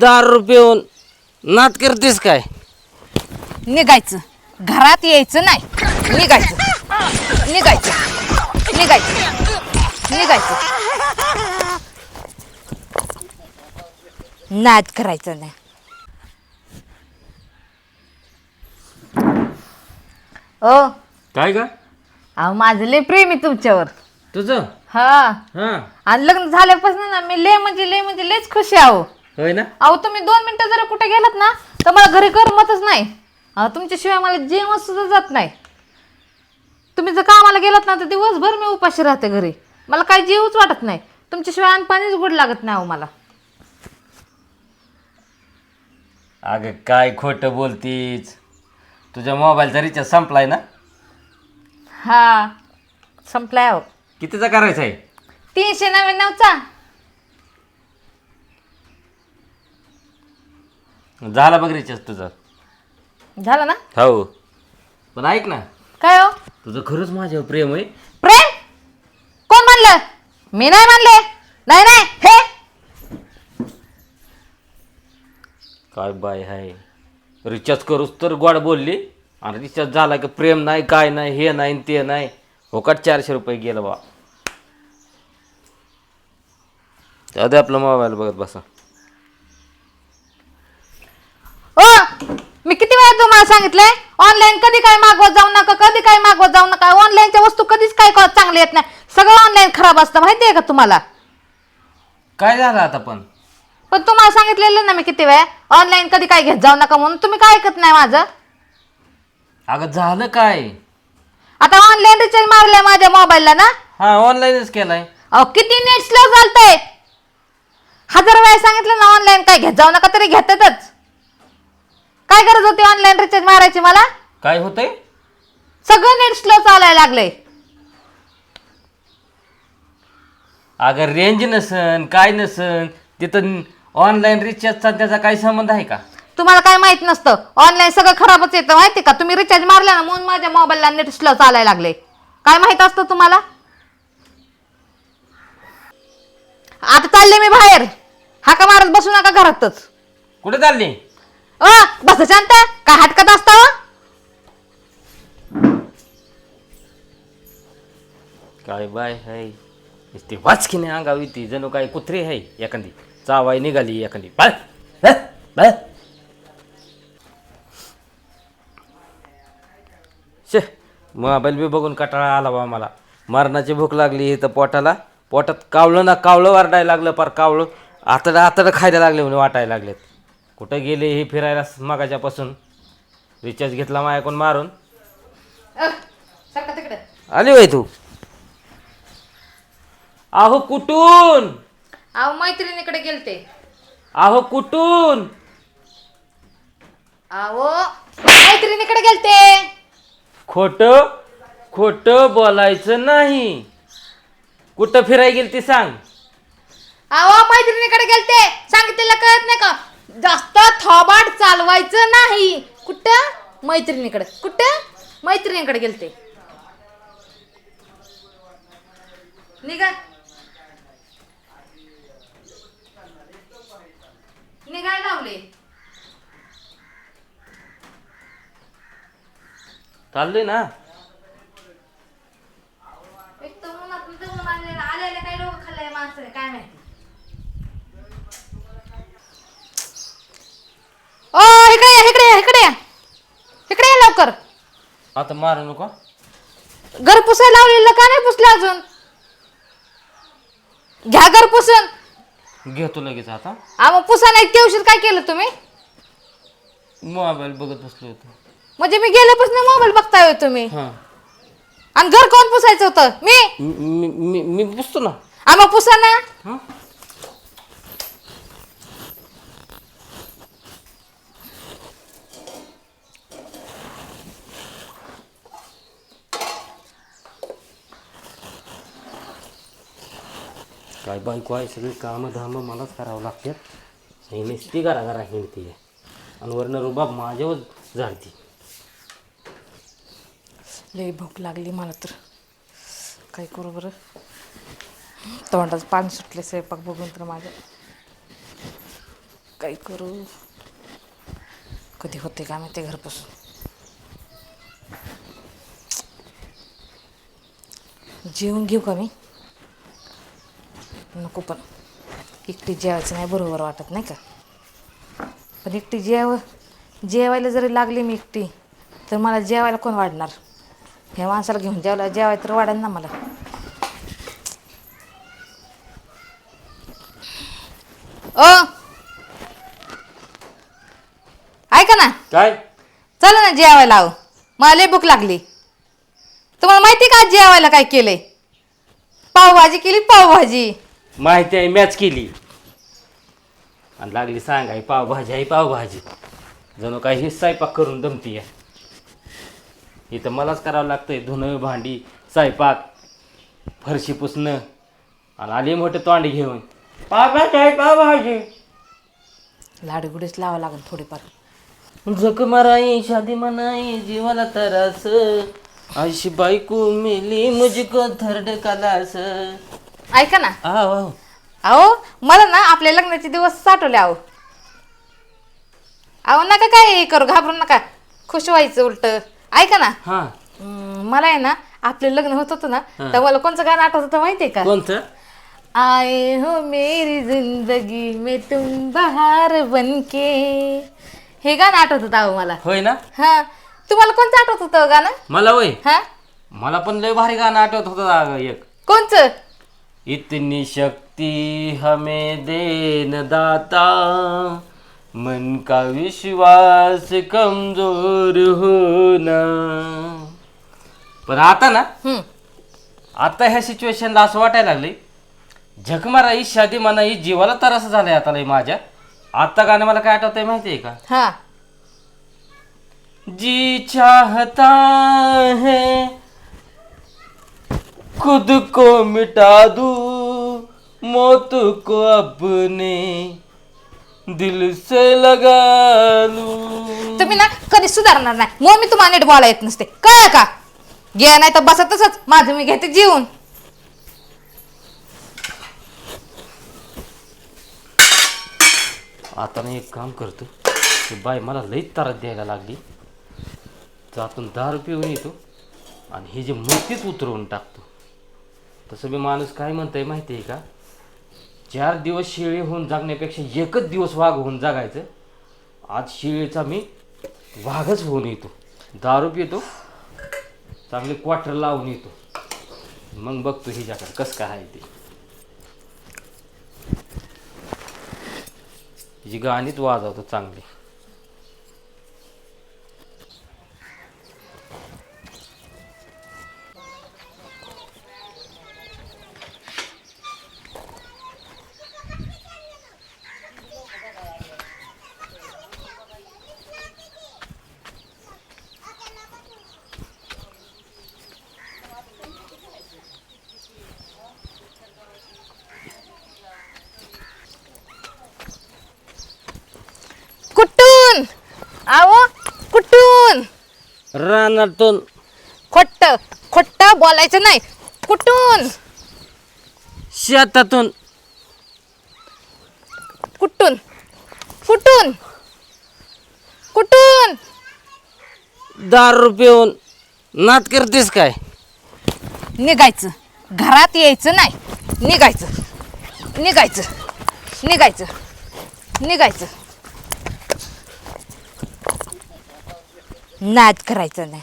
दारू पिऊन नाट करतेस काय? निघायचं. घरात यायचं नाही. निघायचं. निघायचं. निघायचं. निघायचं. नाद करायचं नाही. ओ. काय का अहो माझं लय प्रेम आहे तुमच्यावर. तुझं? हा. हा. आणि लग्न झाल्यापासून ना मी लय म्हणजे लय म्हणजे लयच खुशी आहो होय ना? अहो तुम्ही दोन मिनिटं जरा कुठे गेलात ना तर मला घरी करमतच नाही. अहो तुमच्याशिवाय मला जेवण सुद्धा जात नाही. तुम्ही जर कामाला गेलात ना तर दिवसभर मी उपाशी राहते घरी. मला काही जीवच वाटत नाही. तुमच्याशिवाय अन्न पाणीच गोड लागत नाही अहो मला. अगं काय खोटं बोलतीस? तुझ्या मोबाईलचा रिचार्ज संपलाय ना? हा संपलाय अहो. कितीचा करायचा आहे? तीनशे नव्याण्णवचा. झाला बघ रिचार्ज तुझा. झालं ना? हो. पण ऐक ना. काय हो? तुझं खरंच माझ्यावर प्रेम आहे. प्रेम? कोण म्हणलं मी नाही म्हणले नाही नाही. हे! काय बाय हाय. रिचार्ज करूच तर गोड बोलली. आणि रिचार्ज झाला की प्रेम नाही काय नाही हे नाही ते नाही. होकाट चारशे रुपये गेलं बा. दे आपला मोबाईल बघत बसा ओ मी किती वेळा तुम्हाला सांगितलंय? ऑनलाईन कधी काय मागवत जाऊ नका कधी काय मागवत जाऊ नका ऑनलाईनच्या वस्तू कधीच काय चांगले येत नाही. सगळं ऑनलाईन खराब असतं माहितीये का तुम्हाला? काय झालं आता पण? पण तुम्हाला सांगितलेलं ना मी किती वेळा ऑनलाईन कधी काय घेत जाऊ नका म्हणून तुम्ही काय ऐकत नाही माझं? अगं झालं काय? आता ऑनलाईन रिचार्ज मारलाय माझ्या मोबाईलला ना? हा ऑनलाईनच केलाय. अहो किती नेट स्लो चालतंय हजार वेळा सांगितलं ना ऑनलाईन काय घेत जाऊ नका तरी घेतातच. काय गरज होती ऑनलाईन रिचार्ज मारायची मला? काय होतंय? सगळं नेट स्लो चालायला लागलंय. अगं रेंज नसन काय नसन तिथं ऑनलाईन रिचार्जचा त्याचा काही संबंध आहे का? तुम्हाला काय माहीत नसतं. ऑनलाईन सगळं खराबच येतं माहिती का? तुम्ही रिचार्ज मारला ना म्हणून माझ्या मोबाईलला नेट स्लो चालायला लागले. काय माहीत असतं तुम्हाला? आता चालले मी बाहेर. हाका मारत बसू नका घरातच. कुठे चालली? अ बस शांत. काय हटकत असता हो? काय बाय हाय ती वाचकीने अंगावी ती जणू काय कुत्री आहे एखादी. चावाय निघाली एखादी. बाय. बस शे मोबाईल बी बघून कटाळा आला बा मला. मरणाची भूक लागली इथं पोटाला. पोटात कावळं ना कावळं वारडायला लागलं पार कावळं. आतडं आतडं खायला लागले म्हणून वाटायला लागलेत. कुठं गेले हे फिरायला मगाच्यापासून? रिचार्ज घेतला माझ्याकडून मारून. अ, सरका तिकडे. आली वय तू? अहो कुठून? अहो मैत्रिणीकडे गेलते. अहो कुठून? अहो मैत्रिणीकडे गेलते. खोट खोट बोलायचं नाही. कुठं फिराय गेली ती सांग. अहो मैत्रिणीकडे गेलते. सांगितलेलं कळत नाही का? जास्त थोबाड चालवायचं नाही. कुठं? मैत्रिणीकडे. कुठं? मैत्रिणीकडे गेलते. निघा. निघाय लावले. चाललोय ना एक तर उन्हात न दमून आलेलं, आलेलं काही डोकं खाल्लंय माणसाने काय माहिती ओ इकडे या, इकडे या, इकडे या. इकडे या लवकर. आता मारू नको. घर पुसायला लावलेलं का नाही पुसलं अजून? घ्या घर पुसून. घेतो लगेच आता. आ मग पुसा नाही इतक्या उशीर काय केलं तुम्ही? मोबाईल बघत बसलो होतो. म्हणजे मी गेल्यापासून मोबाईल बघताय होय तुम्ही. हां. आणि घर कोण पुसायचं होतं? मी? मी मी मी बसतो ना. आ मग पुसा ना. हां? काय बायको आहे सगळी कामं धामं मलाच करावं लागतात. ही नुसती घरा घरा हिंडती आहे. आणि वरनं रुबाब माझ्यावर झाडती. लई भूक लागली मला तर. काय करू बरं? तोंडाचं पाणी सुटले स्वयंपाक बघून तर माझ्या. काय करू? कधी होते का माहिती घरपासून. जेवून घेऊ का मी? नको पण. एकटी जेवायचं नाही बरोबर वाटत नाही का? पण एकटी जेव जेवायला जरी लागली मी एकटी तर मला जेवायला कोण वाढणार? ह्या माणसाला घेऊन जेवायला जेवाय तर वाढेल ना मला. ओ! ऐका ना. काय? चला ना जेवायला आहो मला लई भूक लागली. तुम्हाला माहिती का आज जेवायला काय केलंय? पावभाजी केली पावभाजी. माहिती आहे मॅच केली. आणि लागली सांगाय पावभाजी आहे पावभाजी. जणू काही हे स्वयंपाक करून दमतीय इथं मलाच करावं लागतंय धुणं भांडी स्वयंपाक फरशी पुसणं. आणि आली मोठे तोंड घेऊन. पावभाजी आहे पावभाजी. लाडूगुडीच लावा लागेल थोडीफार. जक माराई शादी मनाई जीवाला तरास. आयशी बायको मिली मुझको थर्ड कलास ऐका ना. आहो अहो मला ना आपल्या लग्नाचे दिवस साठवले अहो. अहो नका काय हे करू घाबरू नका. खुश व्हायचं उलट. ऐका ना. हा. मला आहे ना आपलं लग्न होत होतं ना तर मला कोणचं गाणं आठवत होतं माहितीये का? कोणतं? आए हो मेरी जिंदगी में तुम बहार बनके. हे गाणं आठवत होतं अहो मला. होय ना? हा. तुम्हाला कोणतं आठवत होतं गाणं? मला होय. हा? मला पण लय भारी गाणं आठवत होतं अगं एक. कोणचं? इतनी शक्ति हमें देन दाता। मन का विश्वास कमजोर होना। पण आता ना हम्म. आता ह्या सिच्युएशनला असं वाटायला लागले झकमारा ही शादी मना ही जीवाला तर असं झालंय आता लय माझ्या. आता गाणं मला काय आठवतंय माहिती आहे का? हा. जी चाहता है खुद को मिटा दू मौत को अपने दिल से लगा लू। तुम्ही ना कधी सुधारणार नाही. मग मी तुम्हाला नीट बोला येत नसते. कळ का? घ्या नाही तर बसा तसंच. माझं मी घेते जीवन. आता ना एक काम करतो. ते बाय मला लईच तारात द्यायला लागली. तर आपण दारू पिऊन येतो आणि हे जे मूर्तीच उतरवून टाकतो. तसं मी माणूस काय म्हणतंय माहिती आहे का? चार दिवस शिळी होऊन जगण्यापेक्षा एकच दिवस वाघ होऊन जगायचं. आज शिळीचा मी वाघच होऊन येतो. दारू पितो. चांगले क्वार्टर लावून येतो. मग बघतो हिच्याकडे कसं काय आहे ते. हिची गाणीच वाजवतो चांगली कुठून आहो कुठून? रानातून. खोट्ट खोट्ट बोलायचं नाही. कुठून? शेतातून. कुठून? कुठून? कुठून? दारू पिऊन. नाट करतेस काय? निघायचं. घरात यायचं नाही. निघायचं. निघायचं. निघायचं. निघायचं. नाद करायचं नाही